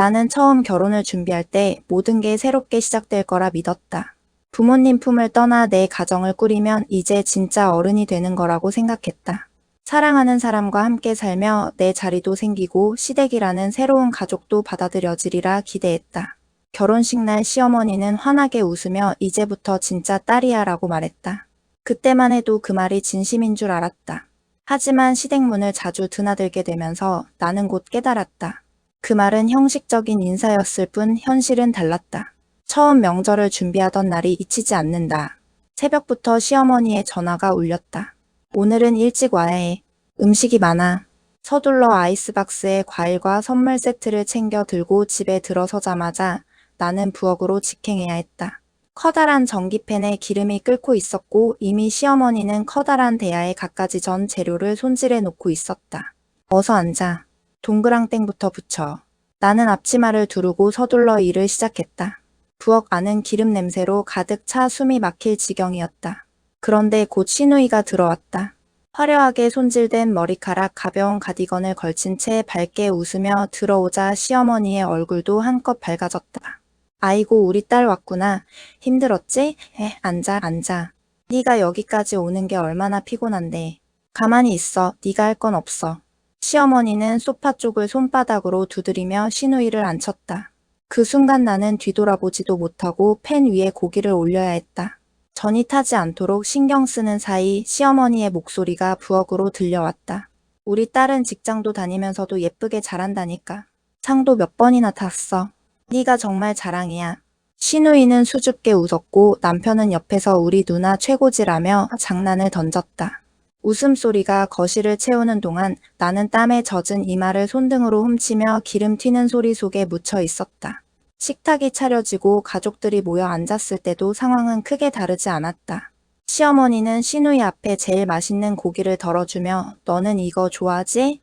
나는 처음 결혼을 준비할 때 모든 게 새롭게 시작될 거라 믿었다. 부모님 품을 떠나 내 가정을 꾸리면 이제 진짜 어른이 되는 거라고 생각했다. 사랑하는 사람과 함께 살며 내 자리도 생기고 시댁이라는 새로운 가족도 받아들여지리라 기대했다. 결혼식 날 시어머니는 환하게 웃으며 이제부터 진짜 딸이야 라고 말했다. 그때만 해도 그 말이 진심인 줄 알았다. 하지만 시댁문을 자주 드나들게 되면서 나는 곧 깨달았다. 그 말은 형식적인 인사였을 뿐 현실은 달랐다. 처음 명절을 준비하던 날이 잊히지 않는다. 새벽부터 시어머니의 전화가 울렸다. 오늘은 일찍 와야 해. 음식이 많아. 서둘러 아이스박스에 과일과 선물 세트를 챙겨 들고 집에 들어서자마자 나는 부엌으로 직행해야 했다. 커다란 전기팬에 기름이 끓고 있었고 이미 시어머니는 커다란 대야에 갖가지 전 재료를 손질해 놓고 있었다. 어서 앉아. 동그랑땡부터 붙여. 나는 앞치마를 두르고 서둘러 일을 시작했다. 부엌 안은 기름 냄새로 가득 차 숨이 막힐 지경이었다. 그런데 곧 신우이가 들어왔다. 화려하게 손질된 머리카락 가벼운 가디건을 걸친 채 밝게 웃으며 들어오자 시어머니의 얼굴도 한껏 밝아졌다. 아이고 우리 딸 왔구나. 힘들었지? 에, 앉아 앉아. 네가 여기까지 오는 게 얼마나 피곤한데. 가만히 있어. 네가 할 건 없어. 시어머니는 소파 쪽을 손바닥으로 두드리며 신우이를 앉혔다. 그 순간 나는 뒤돌아보지도 못하고 팬 위에 고기를 올려야 했다. 전이 타지 않도록 신경 쓰는 사이 시어머니의 목소리가 부엌으로 들려왔다. 우리 딸은 직장도 다니면서도 예쁘게 잘한다니까. 상도 몇 번이나 탔어. 네가 정말 자랑이야. 신우이는 수줍게 웃었고 남편은 옆에서 우리 누나 최고지라며 장난을 던졌다. 웃음소리가 거실을 채우는 동안 나는 땀에 젖은 이마를 손등으로 훔치며 기름 튀는 소리 속에 묻혀 있었다. 식탁이 차려지고 가족들이 모여 앉았을 때도 상황은 크게 다르지 않았다. 시어머니는 신우이 앞에 제일 맛있는 고기를 덜어주며 너는 이거 좋아하지?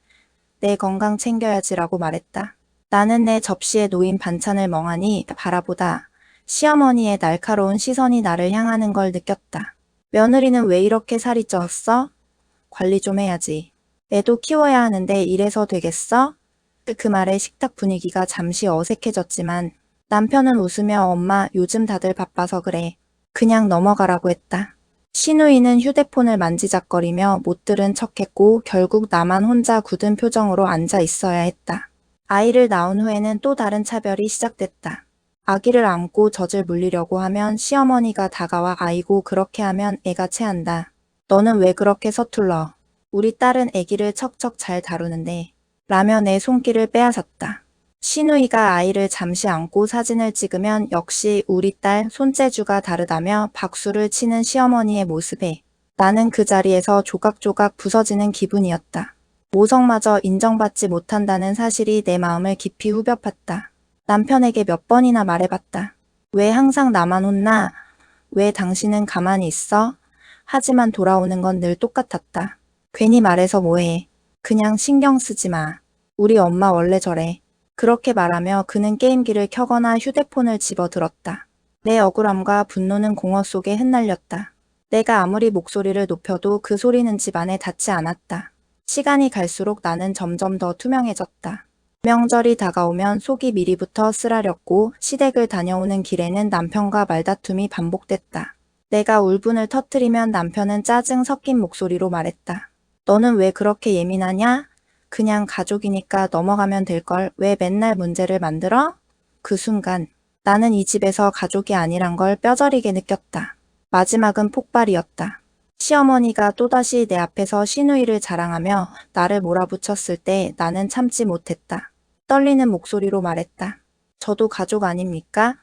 내 건강 챙겨야지 라고 말했다. 나는 내 접시에 놓인 반찬을 멍하니 바라보다 시어머니의 날카로운 시선이 나를 향하는 걸 느꼈다. 며느리는 왜 이렇게 살이 쪘어? 관리 좀 해야지. 애도 키워야 하는데 이래서 되겠어? 그 말에 식탁 분위기가 잠시 어색해졌지만 남편은 웃으며 엄마 요즘 다들 바빠서 그래. 그냥 넘어가라고 했다. 신우이는 휴대폰을 만지작거리며 못 들은 척했고 결국 나만 혼자 굳은 표정으로 앉아 있어야 했다. 아이를 낳은 후에는 또 다른 차별이 시작됐다. 아기를 안고 젖을 물리려고 하면 시어머니가 다가와 아이고 그렇게 하면 애가 체한다. 너는 왜 그렇게 서툴러? 우리 딸은 아기를 척척 잘 다루는데 라며 내 손길을 빼앗았다. 신우이가 아이를 잠시 안고 사진을 찍으면 역시 우리 딸 손재주가 다르다며 박수를 치는 시어머니의 모습에 나는 그 자리에서 조각조각 부서지는 기분이었다. 모성마저 인정받지 못한다는 사실이 내 마음을 깊이 후벼팠다. 남편에게 몇 번이나 말해봤다. 왜 항상 나만 혼나? 왜 당신은 가만히 있어? 하지만 돌아오는 건 늘 똑같았다. 괜히 말해서 뭐해. 그냥 신경 쓰지 마. 우리 엄마 원래 저래. 그렇게 말하며 그는 게임기를 켜거나 휴대폰을 집어들었다. 내 억울함과 분노는 공허 속에 흩날렸다. 내가 아무리 목소리를 높여도 그 소리는 집안에 닿지 않았다. 시간이 갈수록 나는 점점 더 투명해졌다. 명절이 다가오면 속이 미리부터 쓰라렸고 시댁을 다녀오는 길에는 남편과 말다툼이 반복됐다. 내가 울분을 터뜨리면 남편은 짜증 섞인 목소리로 말했다. 너는 왜 그렇게 예민하냐? 그냥 가족이니까 넘어가면 될 걸 왜 맨날 문제를 만들어? 그 순간 나는 이 집에서 가족이 아니란 걸 뼈저리게 느꼈다. 마지막은 폭발이었다. 시어머니가 또다시 내 앞에서 신우이를 자랑하며 나를 몰아붙였을 때 나는 참지 못했다. 떨리는 목소리로 말했다. 저도 가족 아닙니까?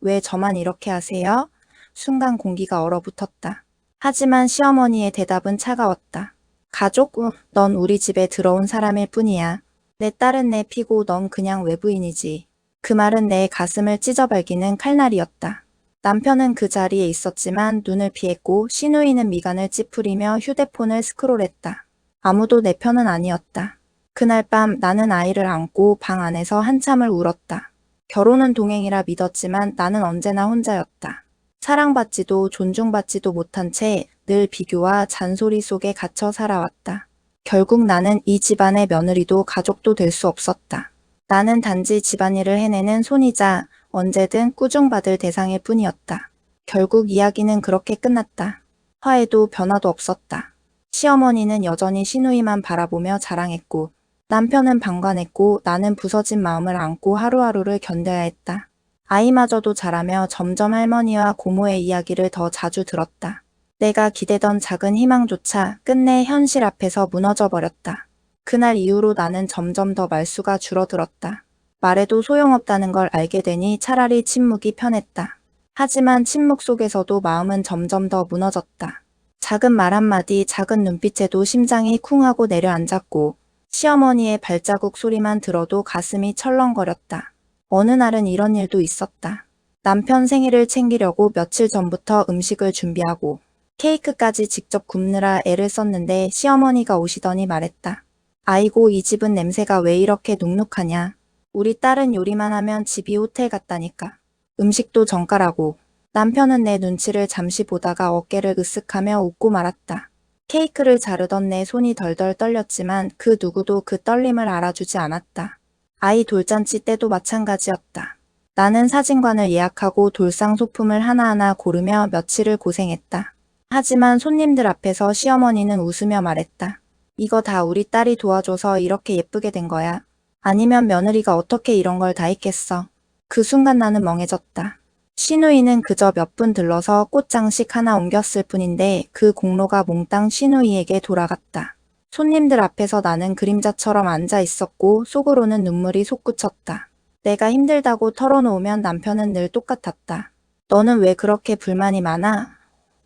왜 저만 이렇게 하세요? 순간 공기가 얼어붙었다. 하지만 시어머니의 대답은 차가웠다. 가족? 우, 넌 우리 집에 들어온 사람일 뿐이야. 내 딸은 내 피고 넌 그냥 외부인이지. 그 말은 내 가슴을 찢어발기는 칼날이었다. 남편은 그 자리에 있었지만 눈을 피했고 신우이는 미간을 찌푸리며 휴대폰을 스크롤했다. 아무도 내 편은 아니었다. 그날 밤 나는 아이를 안고 방 안에서 한참을 울었다. 결혼은 동행이라 믿었지만 나는 언제나 혼자였다. 사랑받지도 존중받지도 못한 채 늘 비교와 잔소리 속에 갇혀 살아왔다. 결국 나는 이 집안의 며느리도 가족도 될 수 없었다. 나는 단지 집안일을 해내는 손이자 언제든 꾸중받을 대상일 뿐이었다. 결국 이야기는 그렇게 끝났다. 화에도 변화도 없었다. 시어머니는 여전히 시누이만 바라보며 자랑했고 남편은 방관했고 나는 부서진 마음을 안고 하루하루를 견뎌야 했다. 아이마저도 자라며 점점 할머니와 고모의 이야기를 더 자주 들었다. 내가 기대던 작은 희망조차 끝내 현실 앞에서 무너져 버렸다. 그날 이후로 나는 점점 더 말수가 줄어들었다. 말해도 소용없다는 걸 알게 되니 차라리 침묵이 편했다. 하지만 침묵 속에서도 마음은 점점 더 무너졌다. 작은 말 한마디, 작은 눈빛에도 심장이 쿵하고 내려앉았고 시어머니의 발자국 소리만 들어도 가슴이 철렁거렸다. 어느 날은 이런 일도 있었다. 남편 생일을 챙기려고 며칠 전부터 음식을 준비하고 케이크까지 직접 굽느라 애를 썼는데 시어머니가 오시더니 말했다. 아이고 이 집은 냄새가 왜 이렇게 눅눅하냐. 우리 딸은 요리만 하면 집이 호텔 같다니까. 음식도 정가라고. 남편은 내 눈치를 잠시 보다가 어깨를 으쓱하며 웃고 말았다. 케이크를 자르던 내 손이 덜덜 떨렸지만 그 누구도 그 떨림을 알아주지 않았다. 아이 돌잔치 때도 마찬가지였다. 나는 사진관을 예약하고 돌상 소품을 하나하나 고르며 며칠을 고생했다. 하지만 손님들 앞에서 시어머니는 웃으며 말했다. 이거 다 우리 딸이 도와줘서 이렇게 예쁘게 된 거야. 아니면 며느리가 어떻게 이런 걸 다 했겠어. 그 순간 나는 멍해졌다. 시누이는 그저 몇 분 들러서 꽃장식 하나 옮겼을 뿐인데 그 공로가 몽땅 시누이에게 돌아갔다. 손님들 앞에서 나는 그림자처럼 앉아 있었고 속으로는 눈물이 솟구쳤다. 내가 힘들다고 털어놓으면 남편은 늘 똑같았다. 너는 왜 그렇게 불만이 많아?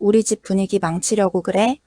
우리 집 분위기 망치려고 그래?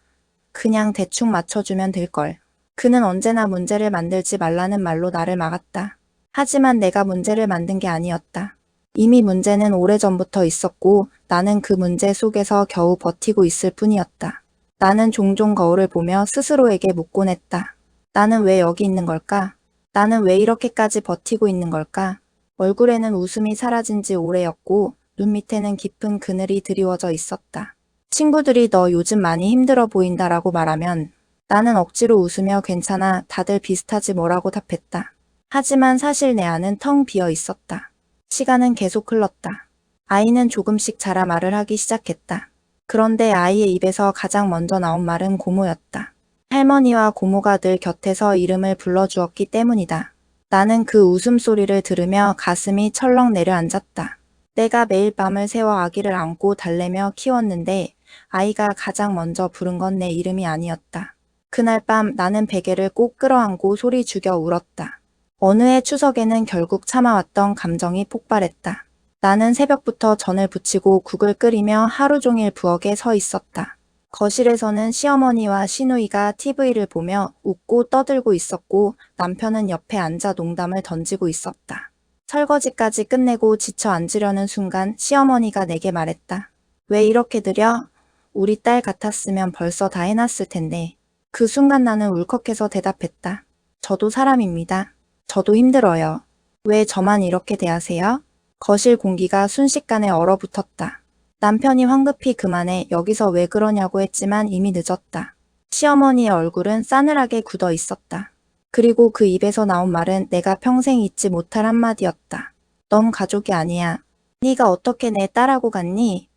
그냥 대충 맞춰주면 될걸. 그는 언제나 문제를 만들지 말라는 말로 나를 막았다. 하지만 내가 문제를 만든 게 아니었다. 이미 문제는 오래전부터 있었고 나는 그 문제 속에서 겨우 버티고 있을 뿐이었다. 나는 종종 거울을 보며 스스로에게 묻곤 했다. 나는 왜 여기 있는 걸까? 나는 왜 이렇게까지 버티고 있는 걸까? 얼굴에는 웃음이 사라진 지 오래였고 눈 밑에는 깊은 그늘이 드리워져 있었다. 친구들이 너 요즘 많이 힘들어 보인다라고 말하면 나는 억지로 웃으며 괜찮아 다들 비슷하지 뭐라고 답했다. 하지만 사실 내 안은 텅 비어 있었다. 시간은 계속 흘렀다. 아이는 조금씩 자라 말을 하기 시작했다. 그런데 아이의 입에서 가장 먼저 나온 말은 고모였다. 할머니와 고모가 늘 곁에서 이름을 불러주었기 때문이다. 나는 그 웃음소리를 들으며 가슴이 철렁 내려앉았다. 내가 매일 밤을 새워 아기를 안고 달래며 키웠는데 아이가 가장 먼저 부른 건 내 이름이 아니었다. 그날 밤 나는 베개를 꼭 끌어안고 소리 죽여 울었다. 어느 해 추석에는 결국 참아왔던 감정이 폭발했다. 나는 새벽부터 전을 부치고 국을 끓이며 하루 종일 부엌에 서 있었다. 거실에서는 시어머니와 시누이가 TV를 보며 웃고 떠들고 있었고 남편은 옆에 앉아 농담을 던지고 있었다. 설거지까지 끝내고 지쳐 앉으려는 순간 시어머니가 내게 말했다. 왜 이렇게 느려? 우리 딸 같았으면 벌써 다 해놨을 텐데. 그 순간 나는 울컥해서 대답했다. 저도 사람입니다. 저도 힘들어요. 왜 저만 이렇게 대하세요? 거실 공기가 순식간에 얼어붙었다. 남편이 황급히 그만해 여기서 왜 그러냐고 했지만 이미 늦었다. 시어머니의 얼굴은 싸늘하게 굳어 있었다. 그리고 그 입에서 나온 말은 내가 평생 잊지 못할 한마디였다. 넌 가족이 아니야. 네가 어떻게 내 딸하고 갔니?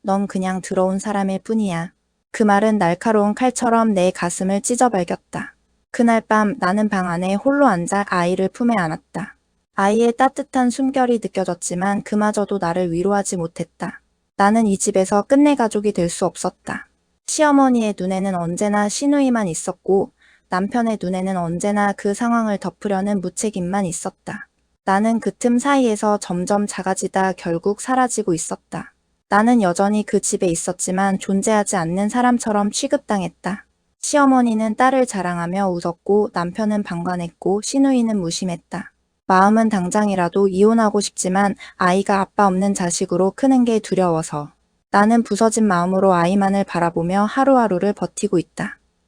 넌 그냥 들어온 사람일 뿐이야. 그 말은 날카로운 칼처럼 내 가슴을 찢어발겼다. 그날 밤 나는 방 안에 홀로 앉아 아이를 품에 안았다. 아이의 따뜻한 숨결이 느껴졌지만 그마저도 나를 위로하지 못했다. 나는 이 집에서 끝내 가족이 될 수 없었다. 시어머니의 눈에는 언제나 시누이만 있었고 남편의 눈에는 언제나 그 상황을 덮으려는 무책임만 있었다. 나는 그 틈 사이에서 점점 작아지다 결국 사라지고 있었다. 나는 여전히 그 집에 있었지만 존재하지 않는 사람처럼 취급당했다. 시어머니는 딸을 자랑하며 웃었고 남편은 방관했고 시누이는 무심했다. 마음은 당장이라도 이혼하고 싶지만 아이가 아빠 없는 자식으로 크는 게 두려워서 나는 부서진 마음으로 아이만을 바라보며 하루하루를 버티고 있다.